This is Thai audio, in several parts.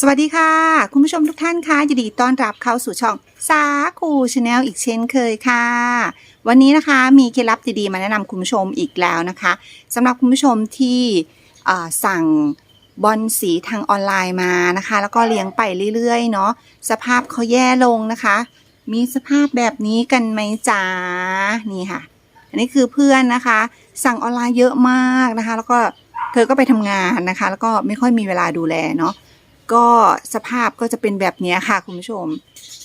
สวัสดีค่ะ คุณผู้ชมทุกท่านคะยินดีต้อนรับเข้าสู่ช่องสาคูชาแนลอีกเช่นเคยค่ะ วันนี้นะคะมีเคล็ดลับดีๆมาแนะนำคุณผู้ชมอีกแล้วนะคะสำหรับคุณผู้ชมที่สั่งบอลสีทางออนไลน์มานะคะ แล้วก็เลี้ยงไปเรื่อยๆเนาะสภาพเขาแย่ลงนะคะ มีสภาพแบบนี้กันไหมจ๊ะนี่ค่ะ อันนี้คือเพื่อนนะคะ สั่งออนไลน์เยอะมากนะคะ แล้วก็เธอก็ไปทำงานนะคะ แล้วก็ไม่ค่อยมีเวลาดูแลเนาะ ก็สภาพก็จะเป็นแบบนี้ค่ะคุณผู้ชม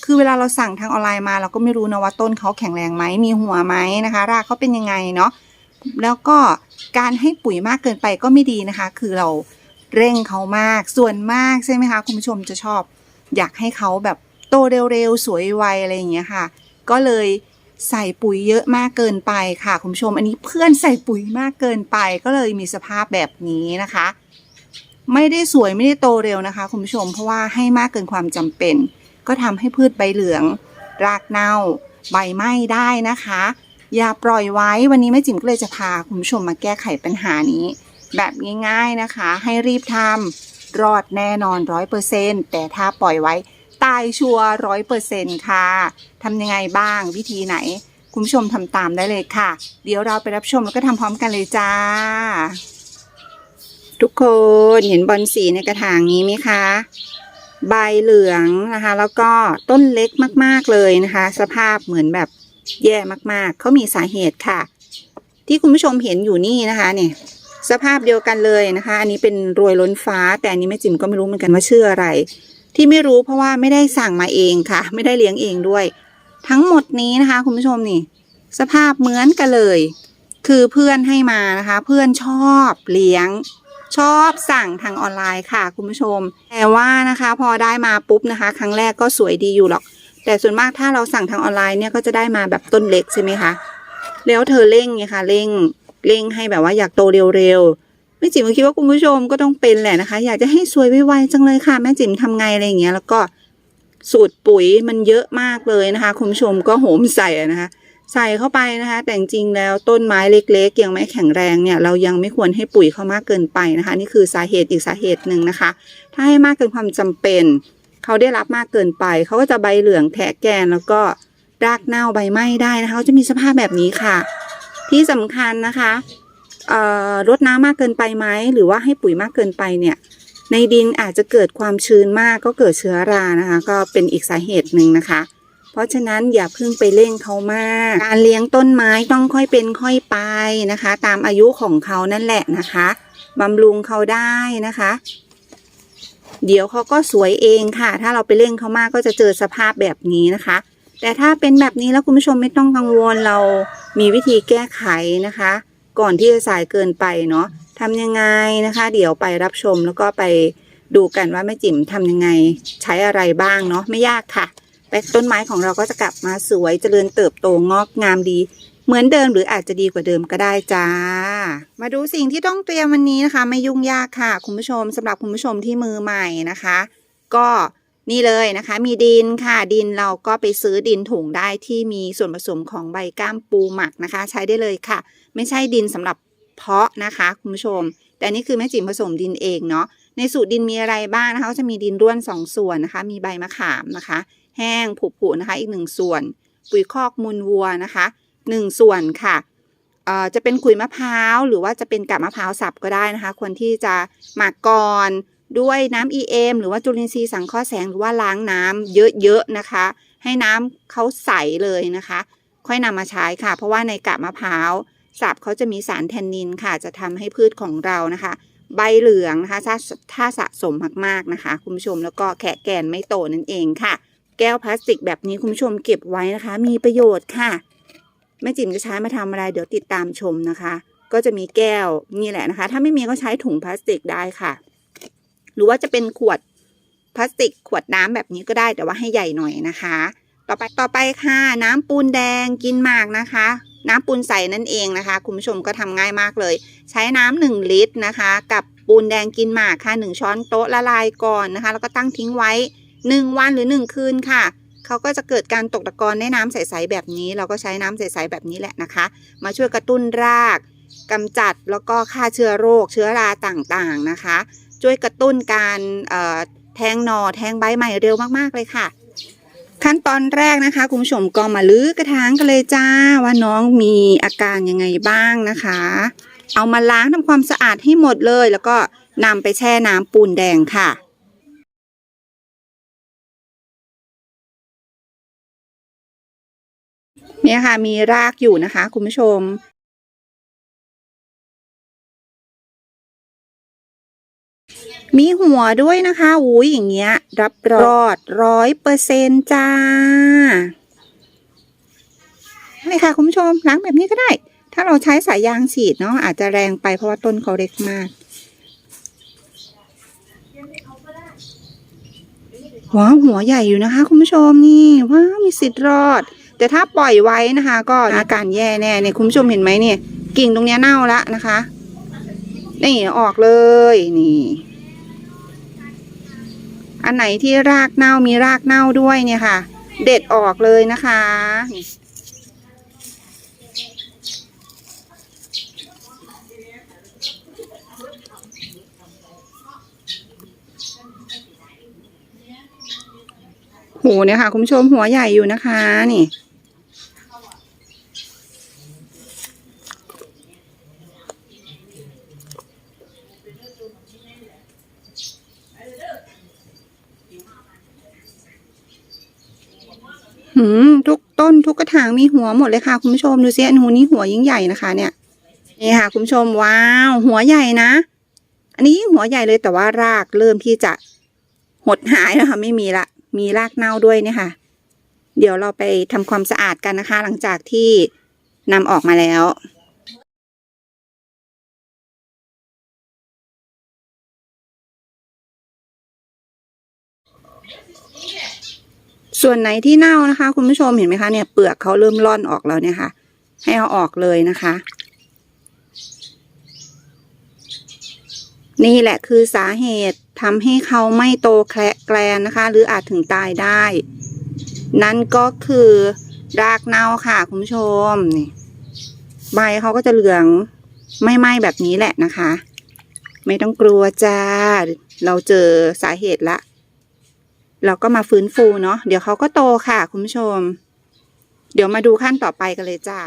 คือเวลาเราสั่งทางออนไลน์มา เราก็ไม่รู้นะว่าต้นเขาแข็งแรงไหมมีหัวไหมนะคะ รากเขาเป็นยังไงเนาะแล้วก็การให้ปุ๋ยมากเกินไปก็ไม่ดีนะคะ คือเราเร่งเขามากส่วนมากใช่ไหมคะคุณผู้ชมจะชอบ อยากให้เขาแบบโตเร็วๆสวยไวอะไรอย่างเงี้ยค่ะ ก็เลยใส่ปุ๋ยเยอะมากเกินไปค่ะคุณผู้ชม อันนี้เพื่อนใส่ปุ๋ยมากเกินไปก็เลยมีสภาพแบบนี้นะคะ ไม่ได้สวยไม่ได้โตเร็วนะคะ คุณผู้ชมเพราะว่าให้มากเกินความจำเป็น ก็ทำให้พืชใบเหลือง รากเน่า ใบไหม้ได้นะคะ อย่าปล่อยไว้วันนี้แม่จิ๋มก็เลยจะพาคุณผู้ชมมาแก้ไขปัญหานี้ แบบง่ายๆนะคะ ให้รีบทำรอดแน่นอนร้อยเปอร์เซ็นแต่ถ้าปล่อยไว้ตายชัวร้อยเปอร์เซ็นค่ะทำยังไงบ้างวิธีไหน คุณผู้ชมทำตามได้เลยค่ะ เดี๋ยวเราไปรับชมแล้วก็ทำพร้อมกันเลยจ้า ทุกคนเห็นบอลสีในกระถางนี้ไหมคะ ใบเหลืองนะคะ แล้วก็ต้นเล็กมากๆเลยนะคะ สภาพเหมือนแบบแย่มากๆ เขามีสาเหตุค่ะ ที่คุณผู้ชมเห็นอยู่นี่นะคะเนี่ยสภาพเดียวกันเลยนะคะ อันนี้เป็นรวยล้นฟ้า แต่อันนี้แม่จิ๋มก็ไม่รู้เหมือนกันว่าชื่ออะไร ที่ไม่รู้เพราะว่าไม่ได้สั่งมาเองค่ะ ไม่ได้เลี้ยงเองด้วย ทั้งหมดนี้นะคะ คุณผู้ชมนี่ สภาพเหมือนกันเลย คือเพื่อนให้มานะคะ เพื่อนชอบเลี้ยง ชอบสั่งทางออนไลน์ค่ะ คุณผู้ชม แต่ว่านะคะพอได้มาปุ๊บนะคะ ครั้งแรกก็สวยดีอยู่หรอก แต่ส่วนมากถ้าเราสั่งทางออนไลน์เนี่ยก็จะได้มาแบบต้นเล็กใช่ไหมคะแล้วเธอเร่งไงคะเร่งเร่งให้แบบว่าอยากโตเร็วๆแม่จิ๋มคิดว่าคุณผู้ชมก็ต้องเป็นแหละนะคะ อยากจะให้สวยไวๆจังเลยค่ะแม่จิ๋มทำไงอะไรอย่างเงี้ยแล้วก็สูตรปุ๋ยมันเยอะมากเลยนะคะ คุณผู้ชมก็โหมใส่นะคะ ใส่เข้าไปนะคะ แต่จริงแล้วต้นไม้เล็กๆยังไม่แข็งแรงเนี่ย เรายังไม่ควรให้ปุ๋ยเขามากเกินไปนะคะ นี่คือสาเหตุอีกสาเหตุหนึ่งนะคะ ถ้าให้มากเกินความจำเป็นเขาได้รับมากเกินไปเขาก็จะใบเหลืองแทะแกนแล้วก็รากเน่าใบไหม้ได้นะคะเขาจะมีสภาพแบบนี้ค่ะ ที่สำคัญนะคะเอ่อรดน้ำมากเกินไปไหมหรือว่าให้ปุ๋ยมากเกินไปเนี่ย ในดินอาจจะเกิดความชื้นมากก็เกิดเชื้อรานะคะ ก็เป็นอีกสาเหตุหนึ่งนะคะ เพราะฉะนั้นอย่าเพิ่งไปเร่งเขามาก การเลี้ยงต้นไม้ต้องค่อยเป็นค่อยไปนะคะ ตามอายุของเขานั่นแหละนะคะบำรุงเขาได้นะคะ เดี๋ยวเขาก็สวยเองค่ะ ถ้าเราไปเร่งเขามากก็จะเจอสภาพแบบนี้นะคะ แต่ถ้าเป็นแบบนี้แล้วคุณผู้ชมไม่ต้องกังวลเรามีวิธีแก้ไขนะคะ ก่อนที่จะสายเกินไปเนาะทำยังไงนะคะ เดี๋ยวไปรับชมแล้วก็ไปดูกันว่าแม่จิ๋มทำยังไงใช้อะไรบ้างเนาะไม่ยากค่ะ แต่ต้นไม้ของเราก็จะกลับมาสวยเจริญเติบโตงอกงามดี เหมือนเดิมหรืออาจจะดีกว่าเดิมก็ได้จ้า มาดูสิ่งที่ต้องเตรียมวันนี้นะคะ ไม่ยุ่งยากค่ะ คุณผู้ชมสำหรับคุณผู้ชมที่มือใหม่นะคะ ก็นี่เลยนะคะ มีดินค่ะดินเราก็ไปซื้อดินถุงได้ที่มีส่วนผสมของใบก้ามปูหมักนะคะ ใช้ได้เลยค่ะ ไม่ใช่ดินสำหรับเพาะนะคะคุณผู้ชม แต่นี่คือแม่จิ๋มผสมดินเองเนาะในสูตรดินมีอะไรบ้างนะคะก็จะมีดินร่วนสองส่วนนะคะ มีใบมะขามนะคะ แห้งผุๆนะคะ อีกหนึ่งส่วน ปุ๋ยคอกมูลวัวนะคะหนึ่งส่วนค่ะเอ่อจะเป็นขุยมะพร้าวหรือว่าจะเป็นกาบมะพร้าวสับก็ได้นะคะควรที่จะหมักก่อนด้วยน้ำ EM หรือว่าจุลินทรีย์สังเคราะห์แสงหรือว่าล้างน้ำเยอะๆนะคะ ให้น้ำเขาใสเลยนะคะ ค่อยนำมาใช้ค่ะ เพราะว่าในกาบมะพร้าวสับเขาจะมีสารแทนนินค่ะ จะทำให้พืชของเรานะคะ ใบเหลืองนะคะถ้าถ้าสะสมมากๆนะคะ คุณผู้ชมแล้วก็แขะแกนไม่โตนั่นเองค่ะ แก้วพลาสติกแบบนี้คุณผู้ชมเก็บไว้นะคะ มีประโยชน์ค่ะแม่จิ๋มจะใช้มาทำอะไรเดี๋ยวติดตามชมนะคะ ก็จะมีแก้วนี่แหละนะคะ ถ้าไม่มีก็ใช้ถุงพลาสติกได้ค่ะ หรือว่าจะเป็นขวดพลาสติกขวดน้ำแบบนี้ก็ได้แต่ว่าให้ใหญ่หน่อยนะคะ ต่อไปต่อไปค่ะ น้ำปูนแดงกินหมากนะคะ น้ำปูนใสนั่นเองนะคะ คุณผู้ชมก็ทำง่ายมากเลย ใช้น้ำหนึ่งลิตรนะคะ กับปูนแดงกินหมากค่ะหนึ่งช้อนโต๊ะละลายก่อนนะคะ แล้วก็ตั้งทิ้งไว้ หนึ่งวันหรือหนึ่งคืนค่ะ เขาก็จะเกิดการตกตะกอนในน้ำใสๆแบบนี้ เราก็ใช้น้ำใสๆแบบนี้แหละนะคะ มาช่วยกระตุ้นรากกำจัดแล้วก็ฆ่าเชื้อโรค เชื้อราต่างๆนะคะ ช่วยกระตุ้นการแทงหนอแทงใบใหม่เร็วมากๆเลยค่ะ ขั้นตอนแรกนะคะ คุณผู้ชมก็มาลื้อกระถางกันเลยจ้าว่าน้องมีอาการยังไงบ้างนะคะ เอามาล้างทำความสะอาดให้หมดเลย แล้วก็นำไปแช่น้ำปูนแดงค่ะ เนี่ยค่ะมีรากอยู่นะคะ คุณผู้ชม มีหัวด้วยนะคะอุ้ยอย่างเงี้ย รับรอดร้อยเปอร์เซนจ้านี่ค่ะ คุณผู้ชมล้างแบบนี้ก็ได้ ถ้าเราใช้สายยางฉีดเนาะอาจจะแรงไปเพราะว่าต้นเขาเล็กมากว้าวหัวใหญ่อยู่นะคะ คุณผู้ชมนี่ว้ามีสิทธิ์รอด แต่ถ้าปล่อยไว้นะคะ ก็อาการแย่แน่เนี่ยคุณผู้ชมเห็นไหมเนี่ย กิ่งตรงนี้เน่าแล้วนะคะ นี่ออกเลยนี่อันไหนที่รากเน่ามีรากเน่าด้วยเนี่ยค่ะ เด็ดออกเลยนะคะนี่โหเนี่ยค่ะ คุณผู้ชมหัวใหญ่อยู่นะคะ นี่ หืม ทุกกระถางมีหัวหมดเลยค่ะคุณผู้ชมดูสิอันหูนี้หัวยิ่งใหญ่นะคะ เนี่ยนี่ค่ะคุณผู้ชมว้าว หัวใหญ่นะ อันนี้ยิ่งหัวใหญ่เลยแต่ว่ารากเริ่มที่จะหดหายแล้วค่ะไม่มีละ มีรากเน่าด้วยเนี่ยค่ะ เดี๋ยวเราไปทำความสะอาดกันนะคะ หลังจากที่นำออกมาแล้ว ส่วนไหนที่เน่านะคะ คุณผู้ชมเห็นไหมคะเนี่ยเปลือกเขาเริ่มร่อนออกแล้วเนี่ยค่ะ ให้เอาออกเลยนะคะ นี่แหละคือสาเหตุทำให้เขาไม่โตแคละแกลนนะคะ หรืออาจถึงตายได้ นั่นก็คือรากเน่าค่ะ คุณผู้ชมนี่ใบเขาก็จะเหลืองไม่ไหม้แบบนี้แหละนะคะ ไม่ต้องกลัวจ้า เราเจอสาเหตุละ เราก็มาฟื้นฟูเนาะเดี๋ยวเขาก็โตค่ะ คุณผู้ชม เดี๋ยวมาดูขั้นต่อไปกันเลยจ้า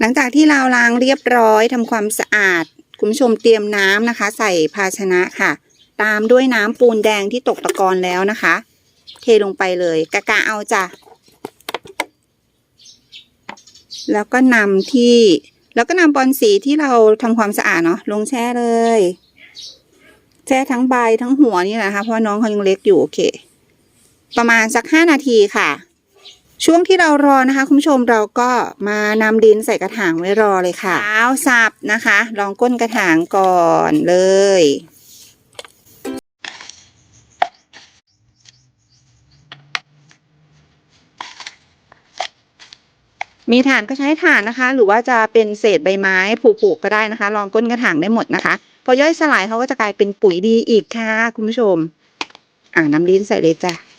หลังจากที่เราล้างเรียบร้อยทำความสะอาด คุณผู้ชมเตรียมน้ำนะคะ ใส่ภาชนะค่ะ ตามด้วยน้ำปูนแดงที่ตกตะกอนแล้วนะคะ เทลงไปเลยกะกะเอาจ้ะแล้วก็นำที่ แล้วก็นำบอลสีที่เราทำความสะอาดเนาะลงแช่เลย แช่ทั้งใบทั้งหัวนี่นะคะเพราะน้องเขายังเล็กอยู่โอเค ประมาณสักห้านาทีค่ะ ช่วงที่เรารอนะคะ คุณผู้ชมเราก็มานำดินใส่กระถางไว้รอเลยค่ะเท้าสับนะคะ ลองก้นกระถางก่อนเลยมีฐานก็ใช้ฐานนะคะ หรือว่าจะเป็นเศษใบไม้ผูกๆก็ได้นะคะ ลองก้นกระถางได้หมดนะคะ พอย่อยสลายเขาก็จะกลายเป็นปุ๋ยดีอีกค่ะ คุณผู้ชม อ่าน้ำดินใส่เลยจ้ะ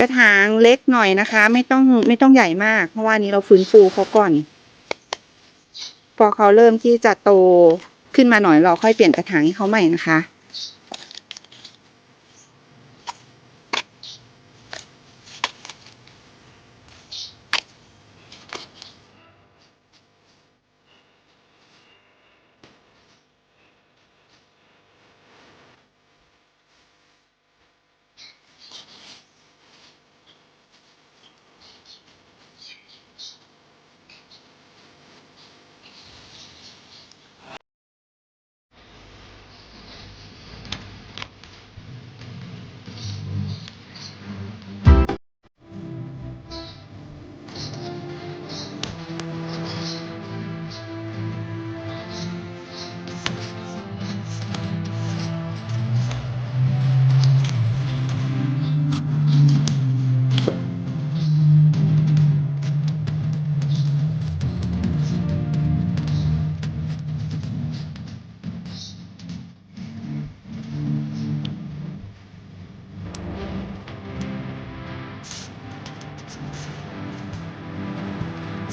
กระถางเล็กหน่อยนะคะ ไม่ต้องไม่ต้องใหญ่มาก เพราะว่านี้เราฟื้นฟูเขาก่อน พอเขาเริ่มที่จะโตขึ้นมาหน่อยเราค่อยเปลี่ยนกระถางให้เขาใหม่นะคะ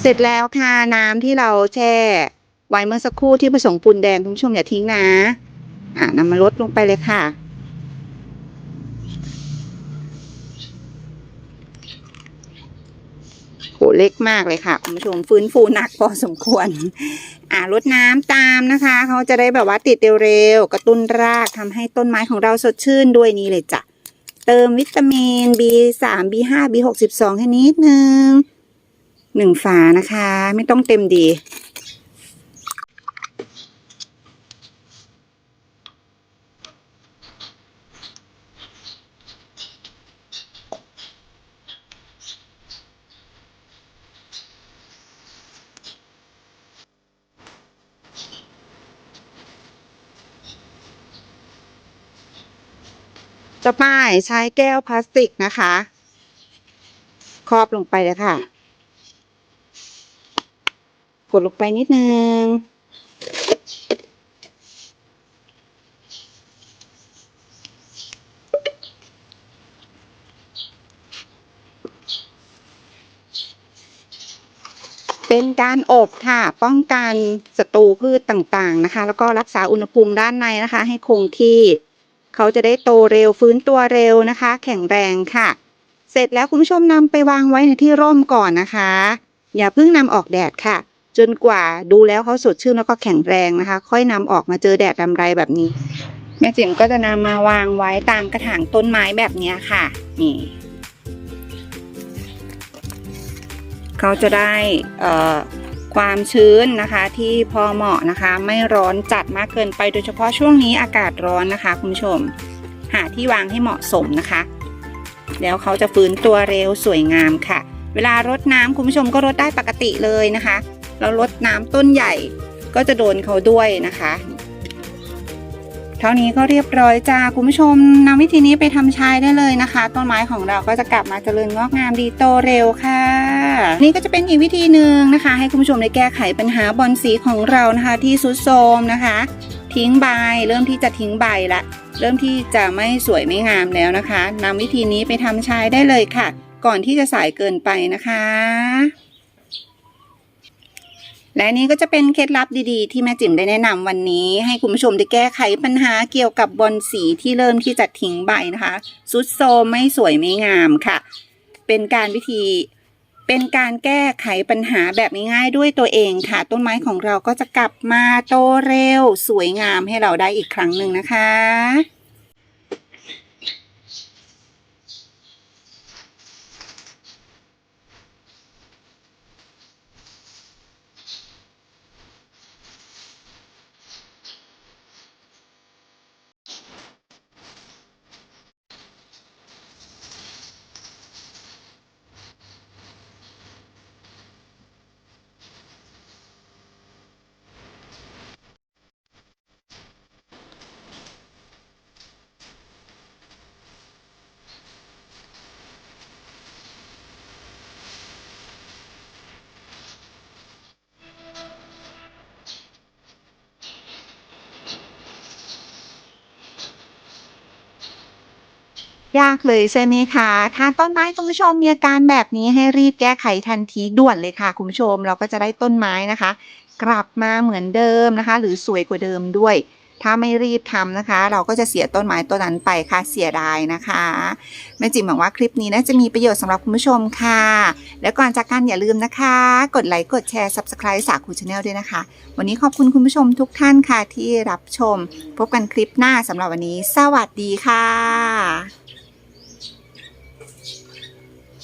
เสร็จแล้วค่ะน้ำที่เราแช่ไว้เมื่อสักครู่ที่ผสมปูนแดงทุกผู้ชมอย่าทิ้งนะ อะนำมาลดลงไปเลยค่ะ โหเล็กมากเลยค่ะคุณผู้ชมฟื้นฟูหนักพอสมควร อะลดน้ำตามนะคะ เขาจะได้แบบว่าติดเร็วกระตุ้นรากทำให้ต้นไม้ของเราสดชื่นด้วยนี่เลยจ้ะเติมวิตามิน B3 B5 B6 12ให้นิดนึง หนึ่งฝานะคะ ไม่ต้องเต็มดีจะป้ายใช้แก้วพลาสติกนะคะ ครอบลงไปเลยค่ะ กดลงไปนิดนึง เป็นการอบค่ะ ป้องกันศัตรูพืชต่างๆนะคะ แล้วก็รักษาอุณหภูมิด้านในนะคะ ให้คงที่ เขาจะได้โตเร็วฟื้นตัวเร็วนะคะ แข็งแรงค่ะ เสร็จแล้วคุณผู้ชมนำไปวางไว้ในที่ร่มก่อนนะคะอย่าเพิ่งนำออกแดดค่ะ จนกว่าดูแล้วเขาสดชื่นแล้วก็แข็งแรงนะคะ ค่อยนำออกมาเจอแดดรำไรแบบนี้ แม่จิ๋มก็จะนำมาวางไว้ตามกระถางต้นไม้แบบนี้ค่ะนี่เขาจะได้ความชื้นนะคะที่พอเหมาะนะคะ ไม่ร้อนจัดมากเกินไปโดยเฉพาะช่วงนี้อากาศร้อนนะคะ คุณผู้ชม หาที่วางให้เหมาะสมนะคะ แล้วเขาจะฟื้นตัวเร็วสวยงามค่ะ เวลารดน้ำคุณผู้ชมก็รดได้ปกติเลยนะคะ แล้วรดน้ำต้นใหญ่ก็จะโดนเขาด้วยนะคะ เท่านี้ก็เรียบร้อยจ้าคุณผู้ชมนำวิธีนี้ไปทำใช้ได้เลยนะคะ ต้นไม้ของเราก็จะกลับมาเจริญงอกงามดีโตเร็วค่ะ นี่ก็จะเป็นอีกวิธีหนึ่งนะคะ ให้คุณผู้ชมได้แก้ไขปัญหาบอลสีของเรานะคะ ที่สุดโทมนะคะ ทิ้งใบเริ่มที่จะทิ้งใบละเริ่มที่จะไม่สวยไม่งามแล้วนะคะนำวิธีนี้ไปทำใช้ได้เลยค่ะ ก่อนที่จะสายเกินไปนะคะ และนี่ก็จะเป็นเคล็ดลับดีๆ ที่แม่จิ๋มได้แนะนำวันนี้ ให้คุณผู้ชมได้แก้ไขปัญหาเกี่ยวกับบอลสีที่เริ่มที่จะทิ้งใบนะคะสุดโซมไม่สวยไม่งามค่ะ เป็นการวิธีเป็นการแก้ไขปัญหาแบบง่ายๆด้วยตัวเองค่ะ ต้นไม้ของเราก็จะกลับมาโตเร็ว สวยงามให้เราได้อีกครั้งหนึ่งนะคะ ยากเลยใช่ไหมคะ ถ้าต้นไม้คุณผู้ชมมีอาการแบบนี้ให้รีบแก้ไขทันทีด่วนเลยค่ะคุณผู้ชม เราก็จะได้ต้นไม้นะคะ กลับมาเหมือนเดิมนะคะ หรือสวยกว่าเดิมด้วย ถ้าไม่รีบทำนะคะ เราก็จะเสียต้นไม้ต้นนั้นไปค่ะเสียดายนะคะแม่จิ๋มหวังว่าคลิปนี้น่าจะมีประโยชน์สำหรับคุณผู้ชมค่ะ แล้วก่อนจากกันอย่าลืมนะคะ กดไลค์กดแชร์ Subscribe สาคูชาแนลด้วยนะคะ วันนี้ขอบคุณคุณผู้ชมทุกท่านค่ะที่รับชม พบกันคลิปหน้าสำหรับวันนี้ สวัสดีค่ะ